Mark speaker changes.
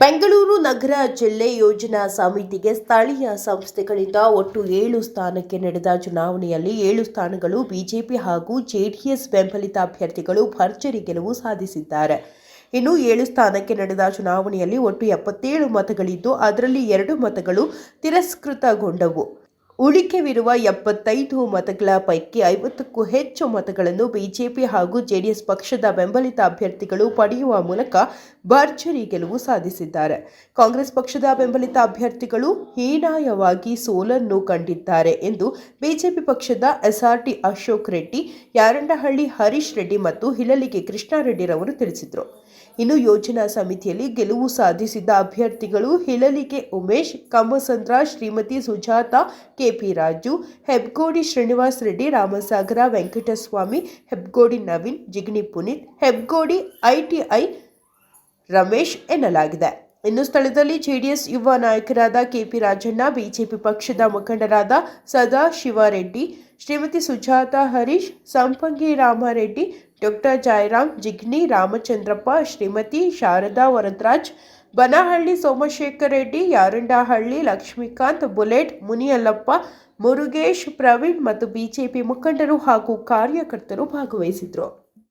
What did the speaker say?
Speaker 1: ಬೆಂಗಳೂರು ನಗರ ಜಿಲ್ಲೆ ಯೋಜನಾ ಸಮಿತಿಗೆ ಸ್ಥಳೀಯ ಸಂಸ್ಥೆಗಳಿಂದ ಒಟ್ಟು ಏಳು ಸ್ಥಾನಕ್ಕೆ ನಡೆದ ಚುನಾವಣೆಯಲ್ಲಿ ಏಳು ಸ್ಥಾನಗಳು ಬಿಜೆಪಿ ಹಾಗೂ ಜೆಡಿಎಸ್ ಬೆಂಬಲಿತ ಅಭ್ಯರ್ಥಿಗಳು ಭರ್ಜರಿ ಗೆಲುವು ಸಾಧಿಸಿದ್ದಾರೆ. ಇನ್ನು ಏಳು ಸ್ಥಾನಕ್ಕೆ ನಡೆದ ಚುನಾವಣೆಯಲ್ಲಿ ಒಟ್ಟು ಎಪ್ಪತ್ತೇಳು ಮತಗಳಿದ್ದು, ಅದರಲ್ಲಿ ಎರಡು ಮತಗಳು ತಿರಸ್ಕೃತಗೊಂಡವು. ಉಳಿಕೆವಿರುವ ಎಪ್ಪತ್ತೈದು ಮತಗಳ ಪೈಕಿ ಐವತ್ತಕ್ಕೂ ಹೆಚ್ಚು ಮತಗಳನ್ನು ಬಿಜೆಪಿ ಹಾಗೂ ಜೆಡಿಎಸ್ ಪಕ್ಷದ ಬೆಂಬಲಿತ ಅಭ್ಯರ್ಥಿಗಳು ಪಡೆಯುವ ಮೂಲಕ ಭರ್ಜರಿ ಗೆಲುವು ಸಾಧಿಸಿದ್ದಾರೆ. ಕಾಂಗ್ರೆಸ್ ಪಕ್ಷದ ಬೆಂಬಲಿತ ಅಭ್ಯರ್ಥಿಗಳು ಹೀನಾಯವಾಗಿ ಸೋಲನ್ನು ಕಂಡಿದ್ದಾರೆ ಎಂದು ಬಿಜೆಪಿ ಪಕ್ಷದ ಎಸ್ಆರ್ಟಿ ಅಶೋಕ್ ರೆಡ್ಡಿ, ಯಾರಂಡಹಳ್ಳಿ ಹರೀಶ್ ರೆಡ್ಡಿ ಮತ್ತು ಹಿಲಲಿಗೆ ಕೃಷ್ಣಾರೆಡ್ಡಿರವರು ತಿಳಿಸಿದರು. ಇನ್ನು ಯೋಜನಾ ಸಮಿತಿಯಲ್ಲಿ ಗೆಲುವು ಸಾಧಿಸಿದ ಅಭ್ಯರ್ಥಿಗಳು Hilalige Umesh, Kammasandra, Shrimati Sujata K P Raju, Hebbagodi Srinivas Reddy, Ramasagara, Venkataswamy, Hebbagodi Naveen, Jigani Puneeth, Hebbagodi I T I Ramesh ಎನ್ನಲಾಗಿದೆ. ಇನ್ನು ಸ್ಥಳದಲ್ಲಿ ಜೆಡಿಎಸ್ ಯುವ ನಾಯಕರಾದ ಕೆಪಿ ರಾಜಣ್ಣ, ಬಿಜೆಪಿ ಪಕ್ಷದ ಮುಖಂಡರಾದ ಸದಾಶಿವರೆಡ್ಡಿ, ಶ್ರೀಮತಿ ಸುಜಾತ ಹರೀಶ್, ಸಂಪಂಗಿ ರಾಮರೆಡ್ಡಿ, ಡಾಕ್ಟರ್ ಜಯರಾಮ್ ಜಿಗ್ನಿ ರಾಮಚಂದ್ರಪ್ಪ, ಶ್ರೀಮತಿ ಶಾರದಾ ವರದರಾಜ್ ಬನಹಳ್ಳಿ ಸೋಮಶೇಖರ್ ರೆಡ್ಡಿ, ಯಾರಂಡಹಳ್ಳಿ ಲಕ್ಷ್ಮೀಕಾಂತ್, ಬುಲೆಟ್, ಮುನಿಯಲ್ಲಪ್ಪ, ಮುರುಗೇಶ್, ಪ್ರವೀಣ್ ಮತ್ತು ಬಿಜೆಪಿ ಮುಖಂಡರು ಹಾಗೂ ಕಾರ್ಯಕರ್ತರು ಭಾಗವಹಿಸಿದ್ರು.